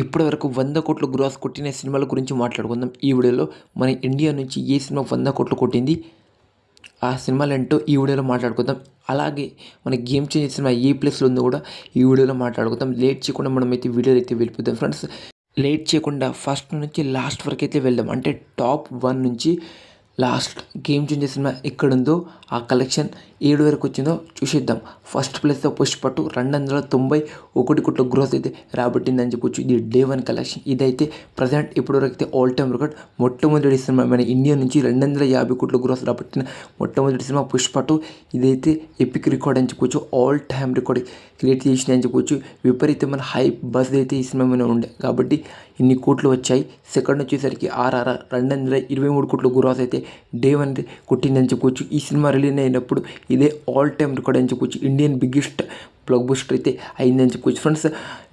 ఇప్పటి వరకు వంద కోట్లు గ్రాస్ కొట్టిన సినిమాల గురించి మాట్లాడుకుందాం. ఈ వీడియోలో మన ఇండియా నుంచి ఏ సినిమా వంద కోట్లు కొట్టింది? ఆ సినిమాలు ఏంటో ఈ వీడియోలో మాట్లాడుకుందాం. అలాగే మన గేమ్ చేంజ్ సినిమా ఏ ప్లేస్లో ఉందో కూడా ఈ వీడియోలో మాట్లాడుకుందాం. లేట్ చేయకుండా మనం అయితే వీడియోలో అయితే వెళ్ళిపోతాం ఫ్రెండ్స్ లేట్ చేయకుండా ఫస్ట్ నుంచి లాస్ట్ వరకు అయితే వెళ్దాం. అంటే టాప్ వన్ నుంచి లాస్ట్ గేమ్ చేంజర్ సినిమా ఎక్కడుందో ఆ కలెక్షన్ ఏడు వరకు వచ్చిందో చూసేద్దాం. ఫస్ట్ ప్లేస్లో పుష్పట్టు రెండు వందల తొంభై ఒకటి కోట్ల గ్రోత్ అయితే రాబట్టిందని చెప్పొచ్చు. ఇది డే వన్ కలెక్షన్. ఇదైతే ప్రజెంట్ ఇప్పటివరకు అయితే ఆల్ టైమ్ రికార్డ్ మొట్టమొదటి సినిమా మన ఇండియా నుంచి రెండు వందల యాభై కోట్ల గ్రోత్ రాబట్టిన మొట్టమొదటి సినిమా పుష్పటు ఇదైతే ఎపిక్ రికార్డ్ అని చెప్పొచ్చు. ఆల్ టైమ్ రికార్డ్ క్రియేట్ చేసింది అని చెప్పొచ్చు. విపరీతమైన హైప్ బస్ అయితే ఈ సినిమా మీద ఉండే. కాబట్టి ఇన్ని కోట్లు వచ్చాయి. సెకండ్ వచ్చేసరికి ఆర్ఆర్ఆర్ రెండు వందల ఇరవై మూడు కోట్ల గురాస్ అయితే డే వన్ కొట్టిందని చెప్పవచ్చు ఈ సినిమా రిలీజ్ అయినప్పుడు ఇదే ఆల్ టైమ్ రికార్డ్ అని చెప్పవచ్చు ఇండియన్ బిగ్గెస్ట్ బ్లాక్ బూస్టర్ అయితే అయిందని చెప్పుకోవచ్చు ఫ్రెండ్స్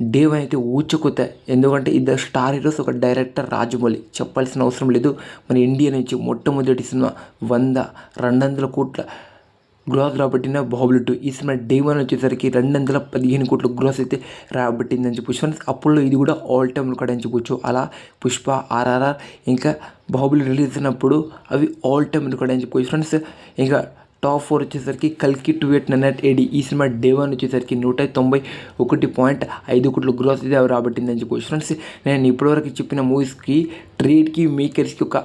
డే వన్ అయితే ఊచకొత్త ఎందుకంటే ఇద్దరు స్టార్ హీరోస్ ఒక డైరెక్టర్ రాజమౌళి. చెప్పాల్సిన అవసరం లేదు. మన ఇండియా నుంచి మొట్టమొదటి సినిమా వంద రెండు వందల కోట్ల గ్రోత్ రాబట్టిన బాహుబలి టూ ఈ సినిమా డే వన్ వచ్చేసరికి రెండు వందల పదిహేను కోట్ల గ్రోత్ అయితే రాబట్టిందని చెప్పొచ్చు. ఫ్రెండ్స్ అప్పుడు ఇది కూడా ఆల్ టైమ్ రికార్డ్ అని చెప్పొచ్చు. అలా పుష్ప ఆర్ఆర్ఆర్ ఇంకా బాహుబలి రిలీజ్ అయినప్పుడు అవి ఆల్ టైమ్ రికార్డ్ అని చెప్పుకోవచ్చు ఫ్రెండ్స్ ఇంకా టాప్ ఫోర్ వచ్చేసరికి కల్కి two eight nine eight AD ఈ సినిమా డే వన్ వచ్చేసరికి నూట తొంభై ఒకటి పాయింట్ ఐదు కోట్ల గ్రోత్ అయితే రాబట్టిందని చెప్పొచ్చు. ఫ్రెండ్స్ నేను ఇప్పటివరకు చెప్పిన మూవీస్కి ట్రేడ్కి మేకర్స్కి ఒక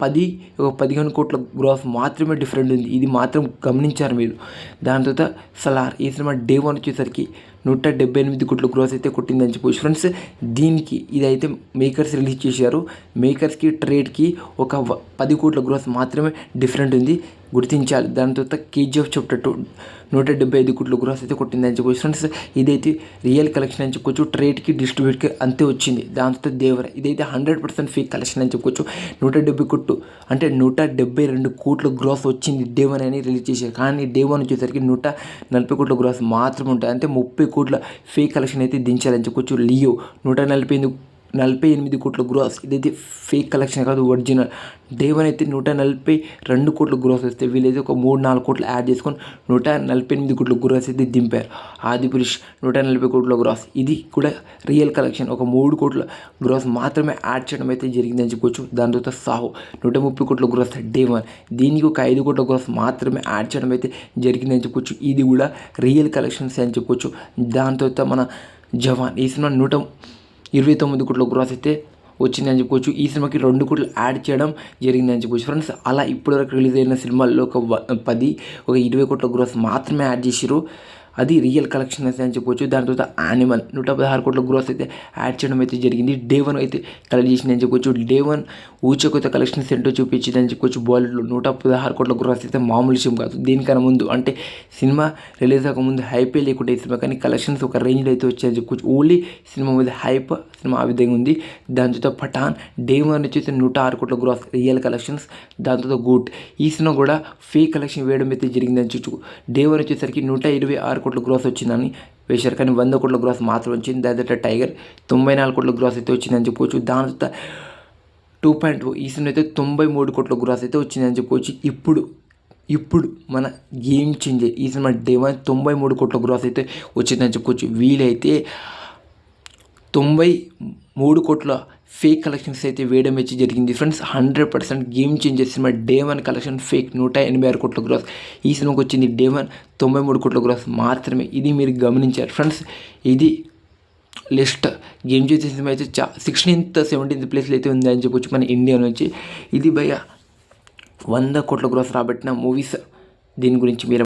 పది ఒక పదిహేను కోట్ల గ్రోత్ మాత్రమే డిఫరెంట్ ఉంది. ఇది మాత్రం గమనించారు మీరు. దాని తర్వాత సలార్ ఈ సినిమా డే వన్ వచ్చేసరికి నూట డెబ్బై ఎనిమిది కోట్ల గ్రోత్ అయితే కొట్టిందని చెప్పొచ్చు. ఫ్రెండ్స్ దీనికి ఇదైతే మేకర్స్ రిలీజ్ చేశారు. మేకర్స్కి ట్రేడ్కి ఒక పది కోట్ల గ్రోత్ మాత్రమే డిఫరెంట్ ఉంది. గుర్తించాలి. దాని తర్వాత కేజీఎఫ్ చాప్టర్ టూ నూట డెబ్బై ఐదు కోట్ల గ్రోస్ అయితే కొట్టిందని చెప్పుకోవచ్చు ఫ్రెండ్స్ ఇదైతే రియల్ కలెక్షన్ అని చెప్పుకోవచ్చు ట్రేడ్కి డిస్ట్రిబ్యూట్కి అంతే వచ్చింది. దాని తర్వాత దేవర ఇదైతే హండ్రెడ్ పర్సెంట్ ఫేక్ కలెక్షన్ అని చెప్పుకోవచ్చు నూట డెబ్బై కొట్టు అంటే నూట డెబ్బై రెండు కోట్ల గ్రోస్ వచ్చింది డేవన్ అని రిలీజ్ చేశారు. కానీ డే వన్ వచ్చేసరికి నూట నలభై కోట్ల గ్రోస్ మాత్రమే ఉంటాయి. అంటే ముప్పై కోట్ల ఫేక్ కలెక్షన్ అయితే దించాలని చెప్పుకోవచ్చు లియో నూట నలభై ఎనిమిది నలభై ఎనిమిది కోట్ల గ్రోస్ ఇదైతే ఫేక్ కలెక్షన్ కాదు ఒరిజినల్ డే వన్ అయితే నూట నలభై రెండు కోట్ల గ్రోస్ వస్తే వీళ్ళైతే ఒక మూడు నాలుగు కోట్లు యాడ్ చేసుకొని నూట నలభై ఎనిమిది కోట్ల గ్రోస్ అయితే దింపారు. ఆది పురుష్ నూట నలభై కోట్ల గ్రోస్. ఇది కూడా రియల్ కలెక్షన్ ఒక మూడు కోట్ల గ్రోస్ మాత్రమే యాడ్ చేయడం అయితే జరిగిందని చెప్పుకోవచ్చు. దాని తర్వాత సాహు నూట ముప్పై కోట్ల గ్రోస్ డే వన్ దీనికి ఒక ఐదు కోట్ల గ్రోస్ మాత్రమే యాడ్ చేయడం అయితే జరిగిందని చెప్పుకోవచ్చు. ఇది కూడా రియల్ కలెక్షన్స్ అని చెప్పుకోవచ్చు. దాని తర్వాత మన జవాన్ ఈ సినిమా నూట ఇరవై తొమ్మిది కోట్ల గ్రోస్ అయితే వచ్చిందని చెప్పుకోవచ్చు. ఈ సినిమాకి రెండు కోట్లు యాడ్ చేయడం జరిగిందని చెప్పుకోవచ్చు. ఫ్రెండ్స్ అలా ఇప్పటివరకు రిలీజ్ అయిన సినిమాల్లో ఒక పది ఒక ఇరవై కోట్ల గ్రోస్ మాత్రమే యాడ్ చేసిరు అది రియల్ కలెక్షన్ అయితే అని చెప్పొచ్చు. దాని తర్వాత యానిమల్ నూట పదహారు కోట్ల గ్రోస్ అయితే యాడ్ చేయడం అయితే జరిగింది. డే వన్ అయితే కలెక్ట్ చేసింది అని చెప్పొచ్చు. డే వన్ ఊచకొత్త కలెక్షన్స్ ఏంటో చూపించింది అని చెప్పొచ్చు. బాలీవుడ్లో నూట పదహారు కోట్ల గ్రోస్ అయితే మామూలు విషయం కాదు. దీనికన్నా ముందు అంటే సినిమా రిలీజ్ అవ్వకముందు హైపే లేకుండా ఈ సినిమా కానీ కలెక్షన్స్ ఒక రేంజ్లో అయితే వచ్చాయని చెప్పుకోవచ్చు ఓన్లీ సినిమా మీద హైప్ సినిమా ఆ విధంగా ఉంది. దాని తర్వాత పఠాన్ డే వన్ వచ్చేసి నూట ఆరు కోట్ల గ్రోస్ రియల్ కలెక్షన్స్ దాని తర్వాత గూట్. ఈ సినిమా కూడా ఫేక్ కలెక్షన్ వేయడం అయితే జరిగిందని చూచు డే వన్ వచ్చేసరికి నూట ఇరవై ఆరు కోట్ల గ్రోస్ వచ్చిందని వేశారు. కానీ వంద కోట్ల గ్రోస్ మాత్రం వచ్చింది. దాని తర్వాత టైగర్ తొంభై నాలుగు కోట్ల గ్రోస్ అయితే వచ్చిందని చెప్పుకోవచ్చు దాని తర్వాత టూ పాయింట్ ఈ సినిమా అయితే తొంభై మూడు కోట్ల గ్రోస్ అయితే వచ్చిందని చెప్పుకోవచ్చు ఇప్పుడు ఇప్పుడు మన గేమ్ చేంజర్ ఈ సినిమా డే వన్ తొంభై మూడు కోట్ల గ్రోస్ అయితే వచ్చిందని చెప్పుకోవచ్చు వీలైతే తొంభై మూడు కోట్ల ఫేక్ కలెక్షన్స్ అయితే వేయడం వచ్చి జరిగింది. Friends hundred percent game changer cinema day one collection fake నూట ఎనభై ఆరు కోట్ల గ్రాస్ ఈ సినిమాకి వచ్చింది డే వన్ తొంభై మూడు కోట్ల గ్రాస్ మాత్రమే. ఇది మీరు గమనించారు ఫ్రెండ్స్ ఇది లిస్ట్ గేమ్ చేసే సినిమా అయితే చా సిక్స్టీన్త్ సెవెంటీన్త్ ప్లేస్లో అయితే ఉంది అని చెప్పొచ్చు మన ఇండియా నుంచి. ఇది భయ వంద కోట్ల గ్రాస్ రాబట్టిన మూవీస్ దీని గురించి మీరు